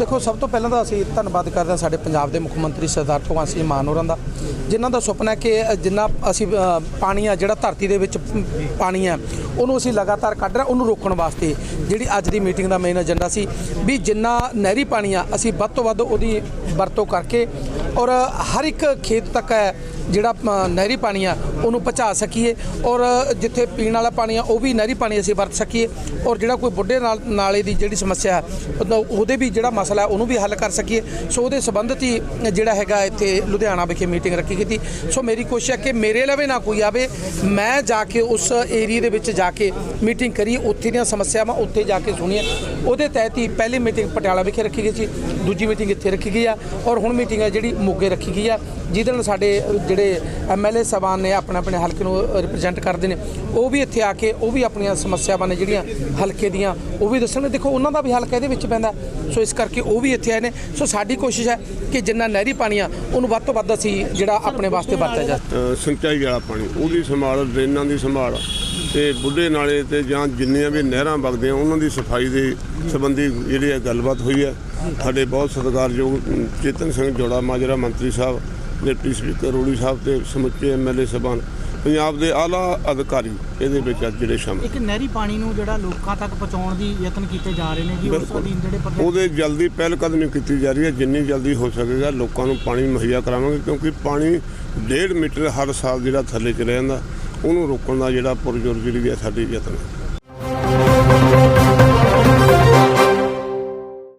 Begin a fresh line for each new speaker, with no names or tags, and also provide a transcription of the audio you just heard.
ਦੇਖੋ, ਸਭ ਤੋਂ ਪਹਿਲਾਂ ਤਾਂ ਅਸੀਂ ਧੰਨਵਾਦ ਕਰਦੇ ਹਾਂ ਸਾਡੇ ਪੰਜਾਬ ਦੇ ਮੁੱਖ ਮੰਤਰੀ ਸਰਦਾਰ ਭਗਵੰਤ ਸਿੰਘ ਮਾਨ ਹੋਰਾਂ ਦਾ, ਜਿਨ੍ਹਾਂ ਦਾ ਸੁਪਨਾ ਹੈ ਕਿ ਜਿੰਨਾ ਅਸੀਂ ਪਾਣੀ ਆ, ਜਿਹੜਾ ਧਰਤੀ ਦੇ ਵਿੱਚ ਪਾਣੀ ਆ ਉਹਨੂੰ ਅਸੀਂ ਲਗਾਤਾਰ ਕੱਢ ਰਹੇ ਉਹਨੂੰ ਰੋਕਣ ਵਾਸਤੇ ਜਿਹੜੀ ਅੱਜ ਦੀ ਮੀਟਿੰਗ ਦਾ ਮੇਨ ਏਜੰਡਾ ਸੀ ਵੀ ਜਿੰਨਾ ਨਹਿਰੀ ਪਾਣੀ ਆ, ਅਸੀਂ ਵੱਧ ਤੋਂ ਵੱਧ ਉਹਦੀ ਵਰਤੋਂ ਕਰਕੇ ਔਰ ਹਰ ਇੱਕ ਖੇਤ ਤੱਕ ਹੈ ਜਿਹੜਾ ਨਹਿਰੀ ਪਾਣੀ ਆ, ਉਹਨੂੰ ਪਹੁੰਚਾ ਸਕੀਏ ਔਰ ਜਿੱਥੇ ਪੀਣ ਵਾਲਾ ਪਾਣੀ ਆ, ਉਹ ਵੀ ਨਹਿਰੀ ਪਾਣੀ ਅਸੀਂ ਵਰਤ ਸਕੀਏ ਔਰ ਜਿਹੜਾ ਕੋਈ ਬੁੱਢੇ ਨਾਲ, ਨਾਲੇ ਦੀ ਜਿਹੜੀ ਸਮੱਸਿਆ ਹੈ ਉਹਦਾ- ਉਹਦੇ ਵੀ ਜਿਹੜਾ ਮਸਲਾ ਹੈ, ਉਹਨੂੰ ਵੀ ਹੱਲ ਕਰ ਸਕੀਏ। ਸੋ ਉਹਦੇ ਸੰਬੰਧਿਤ ਹੀ ਜਿਹੜਾ ਹੈਗਾ ਇੱਥੇ ਲੁਧਿਆਣਾ ਵਿਖੇ ਮੀਟਿੰਗ ਰੱਖੀ ਗਈ ਸੀ। ਸੋ ਮੇਰੀ ਕੋਸ਼ਿਸ਼ ਹੈ ਕਿ ਮੇਰੇ ਲਵੇ ਨਾ ਕੋਈ ਆਵੇ, ਮੈਂ ਜਾ ਕੇ ਉਸ ਏਰੀਆ ਦੇ ਵਿੱਚ ਜਾ ਕੇ ਮੀਟਿੰਗ ਕਰੀ, ਉੱਥੇ ਦੀਆਂ ਸਮੱਸਿਆਵਾਂ ਉੱਥੇ ਜਾ ਕੇ ਸੁਣੀਏ ਉਹਦੇ ਤਹਿਤ ਹੀ ਪਹਿਲੀ ਮੀਟਿੰਗ ਪਟਿਆਲਾ ਵਿਖੇ ਰੱਖੀ ਗਈ ਸੀ, ਦੂਜੀ ਮੀਟਿੰਗ ਇੱਥੇ ਰੱਖੀ ਗਈ ਆ ਔਰ ਹੁਣ ਮੀਟਿੰਗ ਹੈ ਜਿਹੜੀ ਮੋਗੇ ਰੱਖੀ ਗਈ ਆ, ਜਿਹਦੇ ਨਾਲ ਸਾਡੇ ਜਿਹੜੇ ਐਮਐਲਏ ਸਾਹਿਬਾਨ ਨੇ ਆਪਣੇ ਆਪਣੇ ਹਲਕੇ ਨੂੰ ਰਿਪਰੈਜ਼ੈਂਟ ਕਰਦੇ ਨੇ, ਉਹ ਵੀ ਇੱਥੇ ਆ ਕੇ ਉਹ ਵੀ ਆਪਣੀਆਂ ਸਮੱਸਿਆਵਾਂ ਨੇ ਜਿਹੜੀਆਂ ਹਲਕੇ ਦੀਆਂ, ਉਹ ਵੀ ਦੱਸਣ। ਦੇਖੋ, ਉਹਨਾਂ ਦਾ ਵੀ ਹਲਕਾ ਇਹਦੇ ਵਿੱਚ ਪੈਂਦਾ ਸੋ ਇਸ ਕਰਕੇ ਉਹ ਵੀ ਇੱਥੇ ਆਏ ਨੇ। ਸੋ ਸਾਡੀ ਕੋਸ਼ਿਸ਼ ਹੈ ਕਿ ਜਿੰਨਾ ਨਹਿਰੀ ਪਾਣੀ ਆ ਉਹਨੂੰ ਵੱਧ ਤੋਂ ਵੱਧ ਅਸੀਂ ਜਿਹੜਾ ਆਪਣੇ ਵਾਸਤੇ ਵਰਤਿਆ ਜਾ
ਸਿੰਚਾਈ ਵਾਲਾ ਪਾਣੀ, ਉਹਦੀ ਸੰਭਾਲ, ਡਰੇਨਾਂ ਦੀ ਸੰਭਾਲ ਤੇ ਬੁੱਢੇ ਨਾਲੇ ਤੇ ਜਾਂ ਜਿੰਨੀਆਂ ਵੀ ਨਹਿਰਾਂ ਵਗਦੀਆਂ, ਉਹਨਾਂ ਦੀ ਸਫ਼ਾਈ ਦੇ ਸੰਬੰਧੀ ਜਿਹੜੀ ਹੈ ਗੱਲਬਾਤ ਹੋਈ ਹੈ। ਸਾਡੇ ਬਹੁਤ ਸਤਿਕਾਰਯੋਗ ਚੇਤਨ ਸਿੰਘ ਜੋੜਾ, ਮਾਜਰਾ ਮੰਤਰੀ ਸਾਹਿਬ ਡਿਪਟੀ ਸਪੀਕਰ ਰੋੜੀ ਸਾਹਿਬ ਤੇ ਸਮੁੱਚੇ ਐਮਐਲਏ ਸਭਾਨ ਪੰਜਾਬ ਦੇ ਆਲਾ ਅਧਿਕਾਰੀ ਇਹਦੇ ਵਿੱਚ ਅੱਜ ਜਿਹੜੇ ਸ਼ਾਮਲ
ਇੱਕ ਨਹਿਰੀ ਪਾਣੀ ਨੂੰ ਜਿਹੜਾ ਲੋਕਾਂ ਤੱਕ ਪਹੁੰਚਾਉਣ ਦੀ ਯਤਨ ਕੀਤੇ ਜਾ ਰਹੇ ਨੇ ਜੀ ਉਸ। ਅਧੀਨ ਜਿਹੜੇ ਪ੍ਰੋਜੈਕਟ
ਉਹਦੇ ਜਲਦੀ ਪਹਿਲ ਕਦਮੀ ਕੀਤੀ ਜਾ ਰਹੀ ਹੈ ਜਿੰਨੀ ਜਲਦੀ ਹੋ ਸਕੇਗਾ ਲੋਕਾਂ ਨੂੰ ਪਾਣੀ ਮੁਹੱਈਆ ਕਰਾਵਾਂਗੇ ਕਿਉਂਕਿ ਪਾਣੀ 1.5 ਮੀਟਰ ਹਰ ਸਾਲ ਜਿਹੜਾ ਥੱਲੇ ਚਲੇ ਜਾਂਦਾ ਉਹਨੂੰ ਰੋਕਣ ਦਾ ਜਿਹੜਾ ਪੁਰਜੋਰ ਜਿਹੜੀ ਹੈ ਸਾਡੀ ਯਤਨ ਹੈ